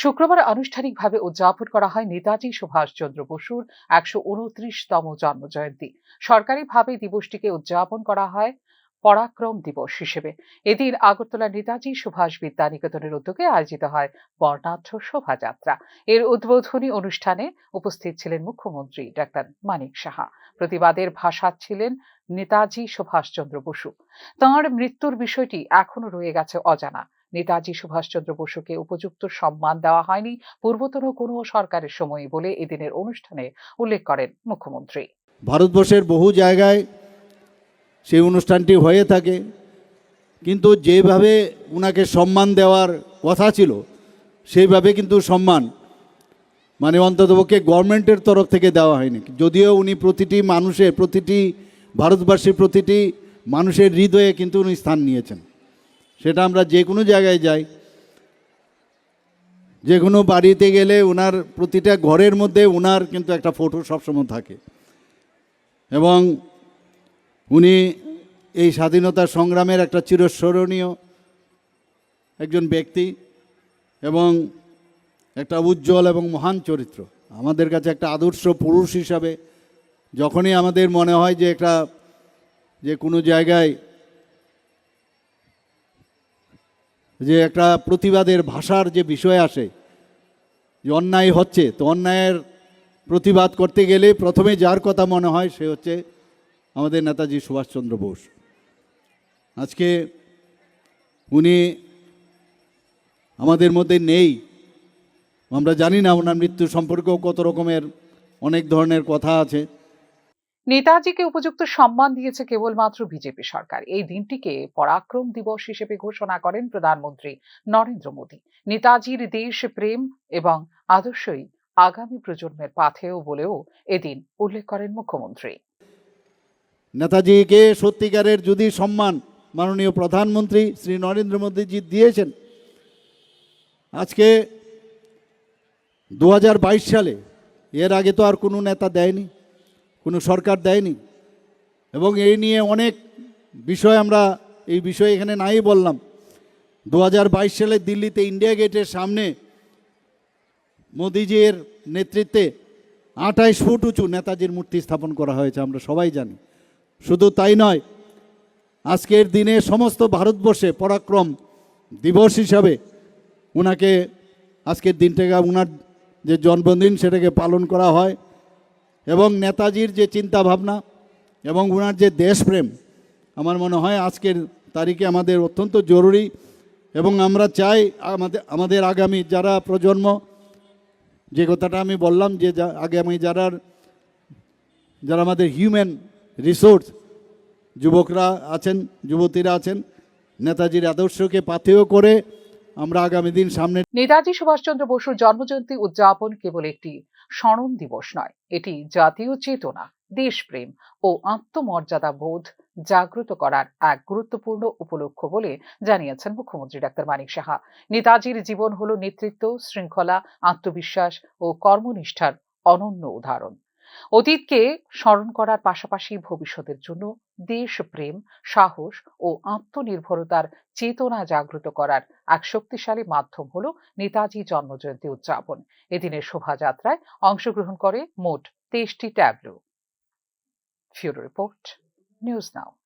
শুক্রবার আনুষ্ঠানিকভাবে উদযাপন করা হয় নেতাজি সুভাষচন্দ্র বসুর একশো উনত্রিশতম জন্মজয়ন্তী। সরকারিভাবে দিবসটিকে উদযাপন করা হয় পরাক্রম দিবস হিসেবে। এদিন আগরতলা নেতাজি সুভাষ বিদ্যানিকেতনের উদ্যোগে আয়োজিত হয় বর্ণাঢ্য শোভাযাত্রা। এর উদ্বোধনী অনুষ্ঠানে উপস্থিত ছিলেন মুখ্যমন্ত্রী ডাক্তার মানিক সাহা। প্রতিবাদের ভাষা ছিলেন নেতাজি সুভাষচন্দ্র বসু। তাঁর মৃত্যুর বিষয়টি এখনও রয়ে গেছে অজানা। নেতাজি সুভাষচন্দ্র বসুকে উপযুক্ত সম্মান দেওয়া হয়নি পূর্বতন কোনো সরকারের সময় বলে এদিনের অনুষ্ঠানে উল্লেখ করেন মুখ্যমন্ত্রী। ভারতবর্ষের বহু জায়গায় সেই অনুষ্ঠানটি হয়ে থাকে, কিন্তু যেভাবে উনাকে সম্মান দেওয়ার কথা ছিল, সেইভাবে কিন্তু সম্মান মানে অন্ততপক্ষে গভর্নমেন্টের তরফ থেকে দেওয়া হয়নি। যদিও উনি প্রতিটি মানুষের, প্রতিটি ভারতবর্ষের প্রতিটি মানুষের হৃদয়ে কিন্তু উনি স্থান নিয়েছেন। সেটা আমরা যে কোনো জায়গায় যাই। যে কোনো বাড়িতে গেলে ওনার প্রতিটা ঘরের মধ্যে ওনার কিন্তু একটা ফটো সবসময় থাকে। এবং উনি এই স্বাধীনতা সংগ্রামের একটা চিরস্মরণীয় একজন ব্যক্তি এবং একটা উজ্জ্বল এবং মহান চরিত্র। আমাদের কাছে একটা আদর্শ পুরুষ হিসাবে যখনই আমাদের মনে হয় যে একটা, যে কোনো জায়গায় যে একটা প্রতিবাদের ভাষার যে বিষয় আসে, যে অন্যায় হচ্ছে, তো অন্যায়ের প্রতিবাদ করতে গেলে প্রথমে যার কথা মনে হয় সে হচ্ছে আমাদের নেতাজি সুভাষচন্দ্র বোস। আজকে উনি আমাদের মধ্যে নেই। আমরা জানি না ওনার মৃত্যু সম্পর্কেও কত রকমের অনেক ধরনের কথা আছে। নেতাজিকে উপযুক্ত সম্মান দিয়েছে কেবলমাত্র বিজেপি সরকার। এই দিনটিকে পরাক্রম দিবস হিসেবে ঘোষণা করেন প্রধানমন্ত্রী নরেন্দ্র মোদী। নেতাজির দেশ প্রেম এবং আদর্শই আগামী প্রজন্মের পাথেয় বলেও এদিন উল্লেখ করেন মুখ্যমন্ত্রী। নেতাজিকে সত্যিকারের যদি সম্মান মাননীয় প্রধানমন্ত্রী শ্রী নরেন্দ্র মোদীজি দিয়েছেন, আজকে দু হাজার বাইশ সালে এর আগে তো আর কোনো নেতা দেয়নি। সরকার দেয়নি। এবং এই নিয়ে অনেক বিষয় আমরা এই বিষয়ে এখানে নাই বললাম। দু হাজার বাইশ সালে দিল্লিতে ইন্ডিয়া গেটের সামনে মোদিজির নেতৃত্বে আঠাইশ ফুট উঁচু নেতাজির মূর্তি স্থাপন করা হয়েছে, আমরা সবাই জানি। শুধু তাই নয়, আজকের দিনে সমস্ত ভারতবর্ষে পরাক্রম দিবস হিসাবে ওনাকে আজকের দিনটাকে ওনার যে জন্মদিন সেটাকে পালন করা হয়। এবং নেতাজির যে চিন্তা ভাবনা এবং ওনার যে দেশপ্রেম, আমার মনে হয় আজকের তারিখে আমাদের অত্যন্ত জরুরি এবং আমরা চাই আমাদের আমাদের আগামী যারা প্রজন্ম, যে কথাটা আমি বললাম যে আগামী যারা যারা আমাদের হিউম্যান রিসোর্স যুবকরা আছেন, যুবতীরা আছেন, নেতাজির আদর্শকে পাথেয় করে আমরা আগামী দিন সামনে নেতাজি সুভাষচন্দ্র বসুর জন্মজয়ন্তী উদযাপন কেবল একটি স্মরণ দিবস নয়, এটি জাতীয় চেতনা, দেশপ্রেম ও আত্মমর্যাদা বোধ জাগ্রত করার এক গুরুত্বপূর্ণ উপলক্ষ বলে জানিয়েছেন মুখ্যমন্ত্রী ডাক্তার মানিক সাহা। নেতাজির জীবন হল নেতৃত্ব, শৃঙ্খলা, আত্মবিশ্বাস ও কর্মনিষ্ঠার অনন্য উদাহরণ। অতীতকে স্মরণ করার পাশাপাশি ভবিষ্যতের জন্য দেশপ্রেম সাহস ও আত্মনির্ভরতার চেতনা জাগ্রত করার এক শক্তিশালী মাধ্যম হল নেতাজি জন্মজয়ন্তী উদযাপন। এদিনের শোভাযাত্রায় অংশগ্রহণ করে মোট তেইশটি ট্যাবলো। ফিউরো রিপোর্ট, নিউজ নাও।